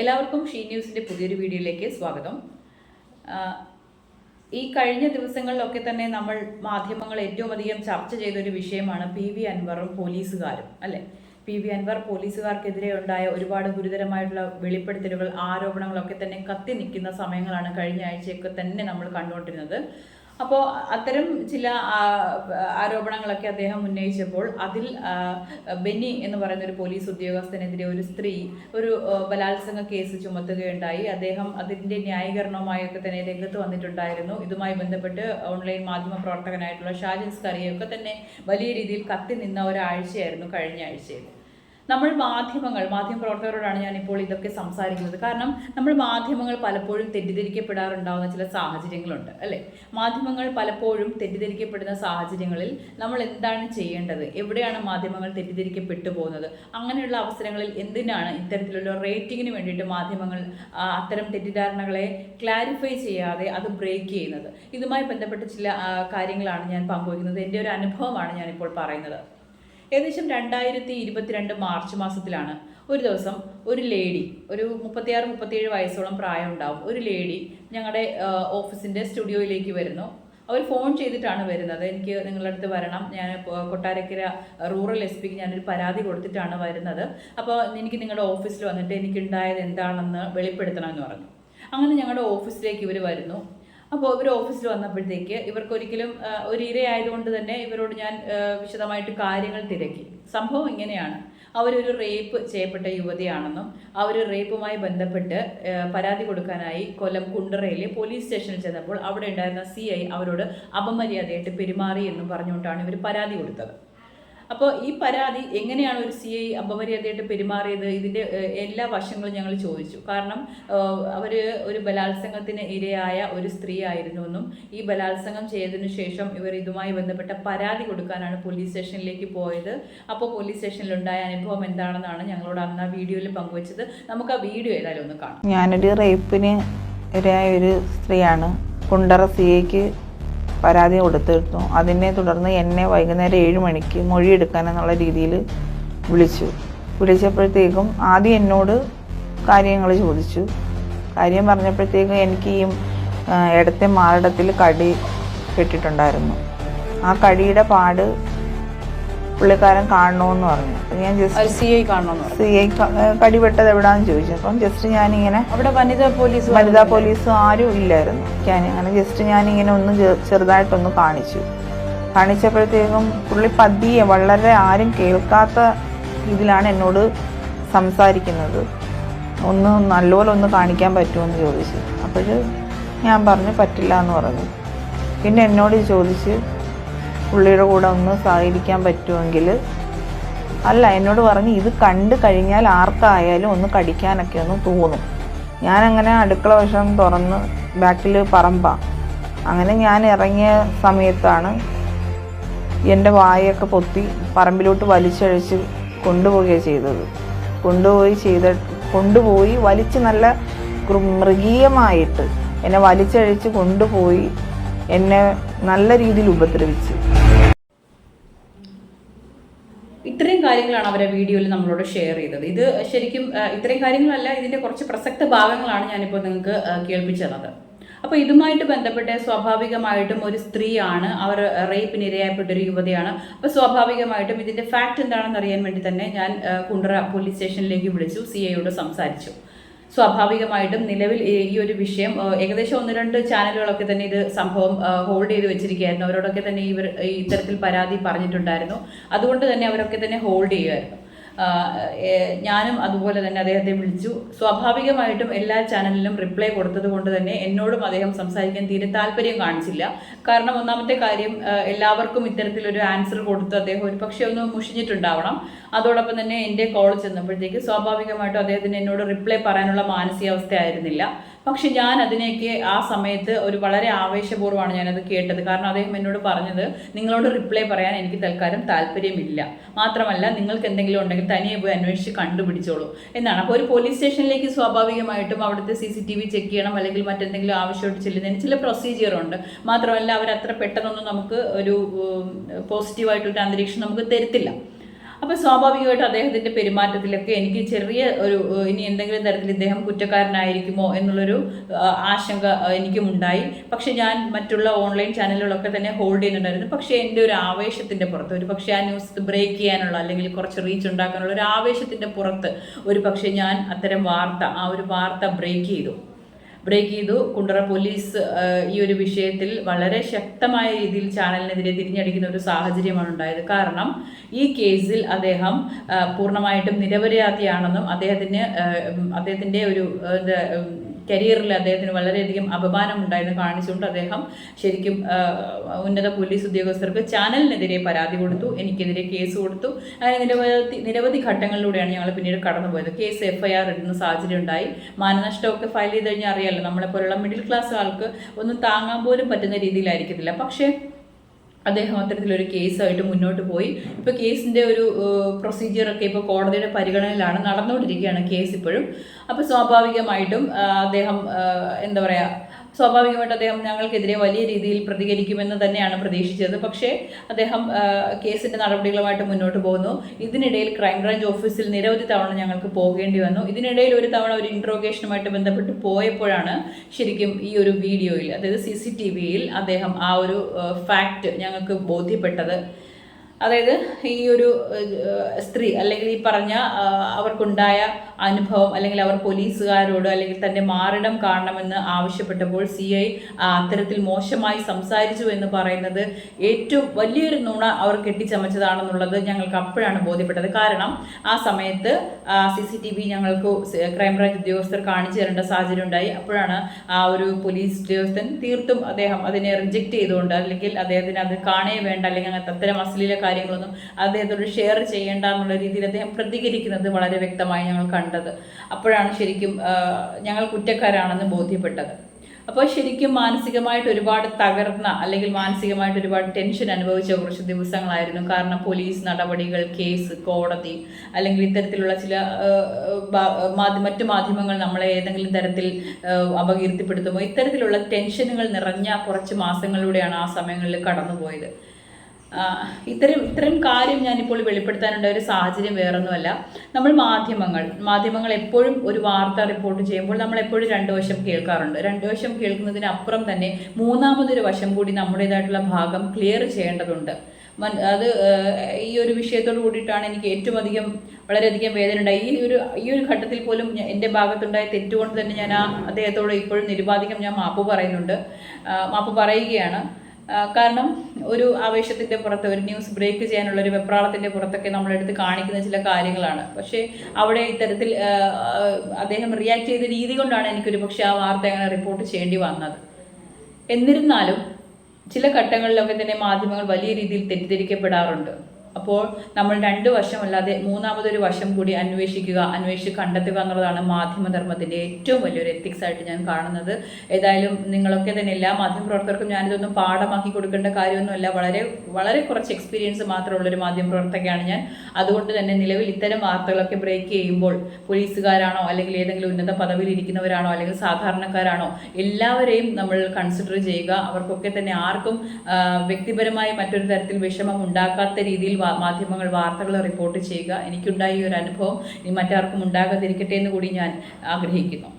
എല്ലാവർക്കും ഷീ ന്യൂസിന്റെ പുതിയൊരു വീഡിയോയിലേക്ക് സ്വാഗതം. ഈ കഴിഞ്ഞ ദിവസങ്ങളിലൊക്കെ തന്നെ നമ്മൾ മാധ്യമങ്ങൾ ഏറ്റവും അധികം ചർച്ച ചെയ്തൊരു വിഷയമാണ് പി വി അൻവറും പോലീസുകാരും അല്ലേ? പി വി അൻവർ പോലീസുകാർക്കെതിരെ ഉണ്ടായ ഒരുപാട് ഗുരുതരമായിട്ടുള്ള വെളിപ്പെടുത്തലുകൾ ആരോപണങ്ങളൊക്കെ തന്നെ കത്തി നിൽക്കുന്ന സമയങ്ങളാണ് കഴിഞ്ഞ ആഴ്ചയൊക്കെ തന്നെ നമ്മൾ കണ്ടുകൊണ്ടിരുന്നത്. അപ്പോൾ അത്തരം ചില ആരോപണങ്ങളൊക്കെ അദ്ദേഹം ഉന്നയിച്ചപ്പോൾ അതിൽ ബെന്നി എന്ന് പറയുന്ന ഒരു പോലീസ് ഉദ്യോഗസ്ഥനെതിരെ ഒരു സ്ത്രീ ഒരു ബലാത്സംഗ കേസ് ചുമത്തുകയുണ്ടായി. അദ്ദേഹം അതിന്റെ ന്യായീകരണവുമായൊക്കെ തന്നെ രംഗത്ത് വന്നിട്ടുണ്ടായിരുന്നു. ഇതുമായി ബന്ധപ്പെട്ട് ഓൺലൈൻ മാധ്യമ പ്രവർത്തകനായിട്ടുള്ള ഷാജിൻ സ്കറിയൊക്കെ തന്നെ വലിയ രീതിയിൽ കത്തി നിന്ന ഒരാഴ്ചയായിരുന്നു കഴിഞ്ഞ ആഴ്ചയിൽ. നമ്മൾ മാധ്യമങ്ങൾ മാധ്യമ പ്രവർത്തകരോടാണ് ഞാൻ ഇപ്പോൾ ഇതൊക്കെ സംസാരിക്കുന്നത്. കാരണം നമ്മൾ മാധ്യമങ്ങൾ പലപ്പോഴും തെറ്റിദ്ധരിക്കപ്പെടാറുണ്ടാകുന്ന ചില സാഹചര്യങ്ങളുണ്ട് അല്ലേ? മാധ്യമങ്ങൾ പലപ്പോഴും തെറ്റിദ്ധരിക്കപ്പെടുന്ന സാഹചര്യങ്ങളിൽ നമ്മൾ എന്താണ് ചെയ്യേണ്ടത്? എവിടെയാണ് മാധ്യമങ്ങൾ തെറ്റിദ്ധരിക്കപ്പെട്ടു പോകുന്നത്? അങ്ങനെയുള്ള അവസരങ്ങളിൽ എന്തിനാണ് ഇത്തരത്തിലുള്ള റേറ്റിങ്ങിന് വേണ്ടിയിട്ട് മാധ്യമങ്ങൾ അത്തരം തെറ്റിദ്ധാരണകളെ ക്ലാരിഫൈ ചെയ്യാതെ അത് ബ്രേക്ക് ചെയ്യുന്നത്? ഇതുമായി ബന്ധപ്പെട്ട ചില കാര്യങ്ങളാണ് ഞാൻ പങ്കുവയ്ക്കുന്നത്. എന്റെ ഒരു അനുഭവമാണ് ഞാനിപ്പോൾ പറയുന്നത്. ഏകദേശം രണ്ടായിരത്തി ഇരുപത്തിരണ്ട് മാർച്ച് മാസത്തിലാണ്. ഒരു ദിവസം ഒരു ലേഡി ഒരു മുപ്പത്തിയാറ് മുപ്പത്തിയേഴ് വയസ്സോളം പ്രായം ഉണ്ടാവും ഒരു ലേഡി ഞങ്ങളുടെ ഓഫീസിന്റെ സ്റ്റുഡിയോയിലേക്ക് വരുന്നു. അവർ ഫോൺ ചെയ്തിട്ടാണ് വരുന്നത്. എനിക്ക് നിങ്ങളുടെ അടുത്ത് വരണം. ഞാൻ കൊട്ടാരക്കര റൂറൽ എസ് പിക്ക് ഞാനൊരു പരാതി കൊടുത്തിട്ടാണ് വരുന്നത്. അപ്പോൾ എനിക്ക് നിങ്ങളുടെ ഓഫീസിൽ വന്നിട്ട് എനിക്കുണ്ടായത് എന്താണെന്ന് വെളിപ്പെടുത്തണമെന്ന് പറഞ്ഞു. അങ്ങനെ ഞങ്ങളുടെ ഓഫീസിലേക്ക് ഇവർ വരുന്നു. അപ്പോൾ ഇവർ ഓഫീസിൽ വന്നപ്പോഴത്തേക്ക് ഇവർക്ക് ഒരിക്കലും ആ, ഒരു ഇരയായതുകൊണ്ട് തന്നെ ഇവരോട് ഞാൻ വിശദമായിട്ട് കാര്യങ്ങൾ തിരക്കി. സംഭവം ഇങ്ങനെയാണ്. അവരൊരു റേപ്പ് ചെയ്യപ്പെട്ട യുവതിയാണെന്നും അവർ റേപ്പുമായി ബന്ധപ്പെട്ട് പരാതി കൊടുക്കാനായി കൊല്ലം കുണ്ടറയിലെ പോലീസ് സ്റ്റേഷനിൽ ചെന്നപ്പോൾ അവിടെ ഉണ്ടായിരുന്ന സി അവരോട് അപമര്യാദയായിട്ട് പെരുമാറി എന്നും പറഞ്ഞുകൊണ്ടാണ് ഇവർ പരാതി കൊടുത്തത്. അപ്പോൾ ഈ പരാതി എങ്ങനെയാണ് ഒരു സി ഐ അപമര്യാദയായിട്ട് പെരുമാറിയത്? ഇതിന്റെ എല്ലാ വശങ്ങളും ഞങ്ങൾ ചോദിച്ചു. കാരണം അവർ ഒരു ബലാത്സംഗത്തിന് ഇരയായ ഒരു സ്ത്രീ ആയിരുന്നു എന്നും ഈ ബലാത്സംഗം ചെയ്തതിനു ശേഷം ഇവർ ഇതുമായി ബന്ധപ്പെട്ട പരാതി കൊടുക്കാനാണ് പോലീസ് സ്റ്റേഷനിലേക്ക് പോയത്. അപ്പോൾ പോലീസ് സ്റ്റേഷനിൽ സ്റ്റേഷനിലുണ്ടായ അനുഭവം എന്താണെന്നാണ് ഞങ്ങളോട് അന്ന് ആ വീഡിയോയിൽ പങ്കുവച്ചത്. നമുക്ക് ആ വീഡിയോ ഏതായാലും ഒന്ന് കാണാം. ഞാനൊരു റേപ്പിന് ഇരയായ ഒരു സ്ത്രീയാണ്. കുണ്ടറ സി ഐക്ക് പരാതി കൊടുത്തിരുന്നു. അതിനെ തുടർന്ന് എന്നെ വൈകുന്നേരം ഏഴ് മണിക്ക് മൊഴിയെടുക്കാൻ എന്നുള്ള രീതിയിൽ വിളിച്ചു. വിളിച്ചപ്പോഴത്തേക്കും ആദ്യം എന്നോട് കാര്യങ്ങൾ ചോദിച്ചു. കാര്യം പറഞ്ഞപ്പോഴത്തേക്കും എനിക്ക് ഈ ഇടത്തെ മാറിടത്തിൽ കടി കെട്ടിട്ടുണ്ടായിരുന്നു. ആ കടിയുടെ പാട് പുള്ളിക്കാരൻ കാണണമെന്ന് പറഞ്ഞു. ഞാൻ ജസ്റ്റ് സി ഐ കാണണമെന്ന് സി ഐ കടിപെട്ടത് എവിടാന്ന് ചോദിച്ചു. അപ്പം ജസ്റ്റ് ഞാനിങ്ങനെ അവിടെ വനിതാ പോലീസ് വനിതാ പോലീസും ആരും ഇല്ലായിരുന്നു. ഞാൻ അങ്ങനെ ജസ്റ്റ് ഞാനിങ്ങനെ ഒന്ന് ചെറുതായിട്ടൊന്ന് കാണിച്ചു. കാണിച്ചപ്പോഴത്തേക്കും പുള്ളി പതിയെ വളരെ ആരും കേൾക്കാത്ത ഇതിലാണ് എന്നോട് സംസാരിക്കുന്നത്. ഒന്ന് നല്ലപോലെ ഒന്ന് കാണിക്കാൻ പറ്റുമെന്ന് ചോദിച്ചു. അപ്പോൾ ഞാൻ പറഞ്ഞു പറ്റില്ല എന്ന് പറഞ്ഞു. പിന്നെ എന്നോട് ചോദിച്ച് പുള്ളിയുടെ കൂടെ ഒന്ന് സഹകരിക്കാൻ പറ്റുമെങ്കിൽ അല്ല എന്നോട് പറഞ്ഞ് ഇത് കണ്ടു കഴിഞ്ഞാൽ ആർക്കായാലും ഒന്ന് കടിക്കാനൊക്കെ ഒന്ന് തോന്നും. ഞാനങ്ങനെ അടുക്കള വശം തുറന്ന് ബാക്കിൽ പറമ്പ. അങ്ങനെ ഞാൻ ഇറങ്ങിയ സമയത്താണ് എന്റെ വായൊക്കെ പൊത്തി പറമ്പിലോട്ട് വലിച്ചഴിച്ച് കൊണ്ടുപോവുകയാണ് ചെയ്തത്. കൊണ്ടുപോയി ചെയ്ത കൊണ്ടുപോയി വലിച്ച് നല്ല മൃഗീയമായിട്ട് എന്നെ വലിച്ചഴിച്ച് കൊണ്ടുപോയി എന്നെ നല്ല രീതിയിൽ ഉപദ്രവിച്ചു ഇത്രയും കാര്യങ്ങളാണ് അവരെ വീഡിയോയിൽ നമ്മളോട് ഷെയർ ചെയ്തത്. ഇത് ശരിക്കും ഇത്രയും കാര്യങ്ങളല്ല ഇതിന്റെ കുറച്ച് പ്രസക്ത ഭാഗങ്ങളാണ് ഞാനിപ്പോൾ നിങ്ങൾക്ക് കേൾപ്പിച്ചത്. അപ്പോൾ ഇതുമായിട്ട് ബന്ധപ്പെട്ട് സ്വാഭാവികമായിട്ടും ഒരു സ്ത്രീയാണ് അവർ റേപ്പിന് ഇരയായപ്പെട്ട ഒരു യുവതിയാണ്. അപ്പോൾ സ്വാഭാവികമായിട്ടും ഇതിന്റെ ഫാക്റ്റ് എന്താണെന്ന് അറിയാൻ വേണ്ടി തന്നെ ഞാൻ കുണ്ടറ പോലീസ് സ്റ്റേഷനിലേക്ക് വിളിച്ചു സി ഐയോട് സംസാരിച്ചു. സ്വാഭാവികമായിട്ടും നിലവിൽ ഈ ഒരു വിഷയം ഏകദേശം ഒന്ന് രണ്ട് ചാനലുകളൊക്കെ തന്നെ ഇത് സംഭവം ഹോൾഡ് ചെയ്ത് വെച്ചിരിക്കുകയായിരുന്നു. അവരോടൊക്കെ തന്നെ ഇവർ ഇത്തരത്തിൽ പരാതി പറഞ്ഞിട്ടുണ്ടായിരുന്നു. അതുകൊണ്ട് തന്നെ അവരൊക്കെ തന്നെ ഹോൾഡ് ചെയ്യുമായിരുന്നു. ഞാനും അതുപോലെ തന്നെ അദ്ദേഹത്തെ വിളിച്ചു. സ്വാഭാവികമായിട്ടും എല്ലാ ചാനലിലും റിപ്ലൈ കൊടുത്തത് കൊണ്ട് തന്നെ എന്നോടും അദ്ദേഹം സംസാരിക്കാൻ തീരെ താല്പര്യം കാണിച്ചില്ല. കാരണം ഒന്നാമത്തെ കാര്യം എല്ലാവർക്കും ഇത്തരത്തിലൊരു ആൻസർ കൊടുത്ത് അദ്ദേഹം ഒരു പക്ഷേ ഒന്ന് മുഷിഞ്ഞിട്ടുണ്ടാവണം. അതോടൊപ്പം തന്നെ എന്റെ കോൾ ചെന്നപ്പോഴത്തേക്ക് സ്വാഭാവികമായിട്ടും അദ്ദേഹത്തിന് എന്നോട് റിപ്ലൈ പറയാനുള്ള മാനസികാവസ്ഥ ആയിരുന്നില്ല പക്ഷെ ഞാൻ അതിനെയൊക്കെ ആ സമയത്ത് ഒരു വളരെ ആവേശപൂർവമാണ് ഞാനത് കേട്ടത്. കാരണം അദ്ദേഹം എന്നോട് പറഞ്ഞത് നിങ്ങളോട് റിപ്ലൈ പറയാൻ എനിക്ക് തൽക്കാലം താല്പര്യമില്ല മാത്രമല്ല നിങ്ങൾക്ക് എന്തെങ്കിലും ഉണ്ടെങ്കിൽ തനിയെ പോയി അന്വേഷിച്ച് കണ്ടുപിടിച്ചോളൂ. എന്നാണ്. അപ്പോൾ ഒരു പോലീസ് സ്റ്റേഷനിലേക്ക് സ്വാഭാവികമായിട്ടും അവിടുത്തെ C C T V check ചെയ്യണം അല്ലെങ്കിൽ മറ്റെന്തെങ്കിലും ആവശ്യമായിട്ട് ചെല്ലുന്നതിന് ചില പ്രൊസീജിയർ ഉണ്ട്. മാത്രമല്ല അവർ അത്ര പെട്ടെന്നൊന്നും നമുക്ക് ഒരു പോസിറ്റീവായിട്ടൊരു അന്തരീക്ഷം നമുക്ക് തരത്തില്ല. അപ്പോൾ സ്വാഭാവികമായിട്ട് അദ്ദേഹത്തിന്റെ പെരുമാറ്റത്തിലൊക്കെ എനിക്ക് ചെറിയ ഒരു ഇനി എന്തെങ്കിലും തരത്തിൽ ഇദ്ദേഹം കുറ്റക്കാരനായിരിക്കുമോ എന്നുള്ളൊരു ആശങ്ക എനിക്കും ഉണ്ടായി പക്ഷെ ഞാൻ മറ്റുള്ള ഓൺലൈൻ ചാനലുകളൊക്കെ തന്നെ ഹോൾഡ് ചെയ്യുന്നുണ്ടായിരുന്നു. പക്ഷേ എന്റെ ഒരു ആവേശത്തിന്റെ പുറത്ത് ഒരു പക്ഷേ ആ ന്യൂസ് ബ്രേക്ക് ചെയ്യാനുള്ള അല്ലെങ്കിൽ കുറച്ച് റീച്ച് ഉണ്ടാക്കാനുള്ള ഒരു ആവേശത്തിന്റെ പുറത്ത് ഒരു പക്ഷേ ഞാൻ അത്തരം വാർത്ത ആ ഒരു വാർത്ത ബ്രേക്ക് ചെയ്തു. ബ്രേക്ക് ചെയ്തു. കുണ്ടറ പോലീസ് ഈ ഒരു വിഷയത്തിൽ വളരെ ശക്തമായ രീതിയിൽ ചാനലിനെതിരെ തിരിഞ്ഞടിക്കുന്ന ഒരു സാഹചര്യമാണ് ഉണ്ടായത്. കാരണം ഈ കേസിൽ അദ്ദേഹം പൂർണമായിട്ടും നിരപരാധിയാണെന്നും അദ്ദേഹത്തിന് അദ്ദേഹത്തിന്റെ ഒരു കരിയറിൽ അദ്ദേഹത്തിന് വളരെയധികം അപമാനം ഉണ്ടായിരുന്നു കാണിച്ചുകൊണ്ട് അദ്ദേഹം ശരിക്കും ഉന്നത പോലീസ് ഉദ്യോഗസ്ഥർക്ക് ചാനലിനെതിരെ പരാതി കൊടുത്തു എനിക്കെതിരെ കേസ് കൊടുത്തു. അങ്ങനെ നിരവധി നിരവധി ഘട്ടങ്ങളിലൂടെയാണ് ഞങ്ങൾ പിന്നീട് കടന്നുപോയത്. കേസ് എഫ് ഐ ആർ ഇടുന്ന സാഹചര്യം ഉണ്ടായി മാനനഷ്ടമൊക്കെ ഫയൽ ചെയ്ത് കഴിഞ്ഞാൽ അറിയാമല്ലോ നമ്മളെ പോലുള്ള മിഡിൽ ക്ലാസ് ആൾക്ക് ഒന്നും താങ്ങാൻ പോലും പറ്റുന്ന രീതിയിലായിരിക്കത്തില്ല. പക്ഷേ അദ്ദേഹം അത്തരത്തിലൊരു കേസായിട്ട് മുന്നോട്ട് പോയി. ഇപ്പോൾ കേസിന്റെ ഒരു പ്രൊസീജിയറൊക്കെ ഇപ്പോൾ കോടതിയുടെ പരിഗണനയിലാണ് നടന്നുകൊണ്ടിരിക്കുകയാണ് കേസ് ഇപ്പോഴും. അപ്പോൾ സ്വാഭാവികമായിട്ടും അദ്ദേഹം എന്താ പറയുക സ്വാഭാവികമായിട്ട് അദ്ദേഹം ഞങ്ങൾക്കെതിരെ വലിയ രീതിയിൽ പ്രതികരിക്കുമെന്ന് തന്നെയാണ് പ്രതീക്ഷിച്ചത്. പക്ഷേ അദ്ദേഹം കേസിന്റെ നടപടികളുമായിട്ട് മുന്നോട്ട് പോകുന്നു. ഇതിനിടയിൽ ക്രൈംബ്രാഞ്ച് ഓഫീസിൽ നിരവധി തവണ ഞങ്ങൾക്ക് പോകേണ്ടി വന്നു. ഇതിനിടയിൽ ഒരു തവണ ഒരു ഇൻട്രോഗേഷനുമായിട്ട് ബന്ധപ്പെട്ട് പോയപ്പോഴാണ് ശരിക്കും ഈ ഒരു വീഡിയോയിൽ അതായത് സി സി ടി വിയിൽ അദ്ദേഹം ആ ഒരു ഫാക്റ്റ് ഞങ്ങൾക്ക് ബോധ്യപ്പെട്ടത്. അതായത് ഈ ഒരു സ്ത്രീ അല്ലെങ്കിൽ ഈ പറഞ്ഞ അവർക്കുണ്ടായ അനുഭവം അല്ലെങ്കിൽ അവർ പോലീസുകാരോട് അല്ലെങ്കിൽ തന്റെ മാറിടം കാണണമെന്ന് ആവശ്യപ്പെട്ടപ്പോൾ സി ഐ അത്തരത്തിൽ മോശമായി സംസാരിച്ചു എന്ന് പറയുന്നത് ഏറ്റവും വലിയൊരു നുണ അവർ കെട്ടിച്ചമച്ചതാണെന്നുള്ളത് ഞങ്ങൾക്ക് അപ്പോഴാണ് ബോധ്യപ്പെട്ടത്. കാരണം ആ സമയത്ത് സി സി ടി വി ഞങ്ങൾക്ക് ക്രൈംബ്രാഞ്ച് ഉദ്യോഗസ്ഥർ കാണിച്ചു തരേണ്ട സാഹചര്യം ഉണ്ടായി. അപ്പോഴാണ് ആ ഒരു പോലീസ് ഉദ്യോഗസ്ഥൻ തീർത്തും അദ്ദേഹം അതിനെ റിജക്റ്റ് ചെയ്തുകൊണ്ട് അല്ലെങ്കിൽ അദ്ദേഹത്തിന് അത് കാണേ വേണ്ട അല്ലെങ്കിൽ അങ്ങനത്തെ അത്തരം അശ്ലീല കാര്യങ്ങളൊന്നും അദ്ദേഹത്തോട് ഷെയർ ചെയ്യേണ്ട എന്നുള്ള രീതിയിൽ അദ്ദേഹം പ്രതികരിക്കുന്നത് വളരെ വ്യക്തമായി ഞങ്ങൾ കണ്ടത്. അപ്പോഴാണ് ശരിക്കും ഞങ്ങൾ കുറ്റക്കാരാണെന്ന് ബോധ്യപ്പെട്ടത്. അപ്പോൾ ശരിക്കും മാനസികമായിട്ട് ഒരുപാട് തകർന്ന അല്ലെങ്കിൽ മാനസികമായിട്ട് ഒരുപാട് ടെൻഷൻ അനുഭവിച്ച കുറച്ച് ദിവസങ്ങളായിരുന്നു. കാരണം പോലീസ് നടപടികൾ കേസ് കോടതി അല്ലെങ്കിൽ ഇത്തരത്തിലുള്ള ചില മറ്റു മാധ്യമങ്ങൾ നമ്മളെ ഏതെങ്കിലും തരത്തിൽ അപകീർത്തിപ്പെടുത്തുമോ? ഇത്തരത്തിലുള്ള ടെൻഷനുകൾ നിറഞ്ഞ കുറച്ച് മാസങ്ങളിലൂടെയാണ് ആ സമയങ്ങളിൽ കടന്നുപോയത്. ഇത്തരം ഇത്തരം കാര്യം ഞാനിപ്പോൾ വെളിപ്പെടുത്താനുള്ള ഒരു സാഹചര്യം വേറൊന്നുമല്ല. നമ്മൾ മാധ്യമങ്ങൾ മാധ്യമങ്ങൾ എപ്പോഴും ഒരു വാർത്ത റിപ്പോർട്ട് ചെയ്യുമ്പോൾ നമ്മൾ എപ്പോഴും രണ്ട് വശം കേൾക്കാറുണ്ട്. രണ്ട് വശം കേൾക്കുന്നതിനപ്പുറം തന്നെ മൂന്നാമതൊരു വശം കൂടി നമ്മുടേതായിട്ടുള്ള ഭാഗം ക്ലിയർ ചെയ്യേണ്ടതുണ്ട്. അത് ഈ ഒരു വിഷയത്തോട് കൂടിയിട്ടാണ് എനിക്ക് ഏറ്റവും അധികം വളരെയധികം വേദന ഉണ്ടായി. ഈ ഒരു ഈ ഒരു ഘട്ടത്തിൽ പോലും എന്റെ ഭാഗത്തുണ്ടായ തെറ്റുകൊണ്ട് തന്നെ ഞാൻ ആ അദ്ദേഹത്തോട് ഇപ്പോഴും നിരുപാധികം ഞാൻ മാപ്പ് പറയുന്നുണ്ട്. മാപ്പ് പറയുകയാണ്. കാരണം ഒരു ആവേശത്തിന്റെ പുറത്ത് ഒരു ന്യൂസ് ബ്രേക്ക് ചെയ്യാനുള്ള ഒരു വെപ്രാളത്തിന്റെ പുറത്തൊക്കെ നമ്മളെടുത്ത് കാണിക്കുന്ന ചില കാര്യങ്ങളാണ്. പക്ഷേ അവിടെ ഇത്തരത്തിൽ അദ്ദേഹം റിയാക്ട് ചെയ്ത രീതി കൊണ്ടാണ് എനിക്കൊരു പക്ഷേ ആ വാർത്ത അങ്ങനെ റിപ്പോർട്ട് ചെയ്യേണ്ടി വന്നത്. എന്നിരുന്നാലും ചില ഘട്ടങ്ങളിലൊക്കെ തന്നെ മാധ്യമങ്ങൾ വലിയ രീതിയിൽ തെറ്റിദ്ധരിക്കപ്പെടാറുണ്ട്. അപ്പോൾ നമ്മൾ രണ്ട് വശമല്ലാതെ മൂന്നാമതൊരു വർഷം കൂടി അന്വേഷിക്കുക അന്വേഷിച്ച് കണ്ടെത്തുക എന്നുള്ളതാണ് മാധ്യമധർമ്മത്തിന്റെ ഏറ്റവും വലിയൊരു എത്തിക്സ് ആയിട്ട് ഞാൻ കാണുന്നത്. ഏതായാലും നിങ്ങളൊക്കെ തന്നെ എല്ലാ മാധ്യമപ്രവർത്തകർക്കും ഞാനിതൊന്നും പാഠമാക്കി കൊടുക്കേണ്ട കാര്യമൊന്നുമല്ല. വളരെ വളരെ കുറച്ച് എക്സ്പീരിയൻസ് മാത്രമുള്ളൊരു മാധ്യമപ്രവർത്തകയാണ് ഞാൻ. അതുകൊണ്ട് തന്നെ നിലവിൽ ഇത്തരം വാർത്തകളൊക്കെ ബ്രേക്ക് ചെയ്യുമ്പോൾ പോലീസുകാരാണോ അല്ലെങ്കിൽ ഏതെങ്കിലും ഉന്നത പദവിയിൽ ഇരിക്കുന്നവരാണോ അല്ലെങ്കിൽ സാധാരണക്കാരാണോ എല്ലാവരെയും നമ്മൾ കൺസിഡർ ചെയ്യുക. അവർക്കൊക്കെ തന്നെ ആർക്കും വ്യക്തിപരമായി മറ്റൊരു തരത്തിൽ വിഷമം ഉണ്ടാക്കാത്ത രീതിയിൽ മാധ്യമങ്ങൾ വാർത്തകൾ റിപ്പോർട്ട് ചെയ്യുക. എനിക്കുണ്ടായ ഈ ഒരു അനുഭവം ഇനി മറ്റാർക്കും ഉണ്ടാകാതിരിക്കട്ടെ എന്ന് കൂടി ഞാൻ ആഗ്രഹിക്കുന്നു.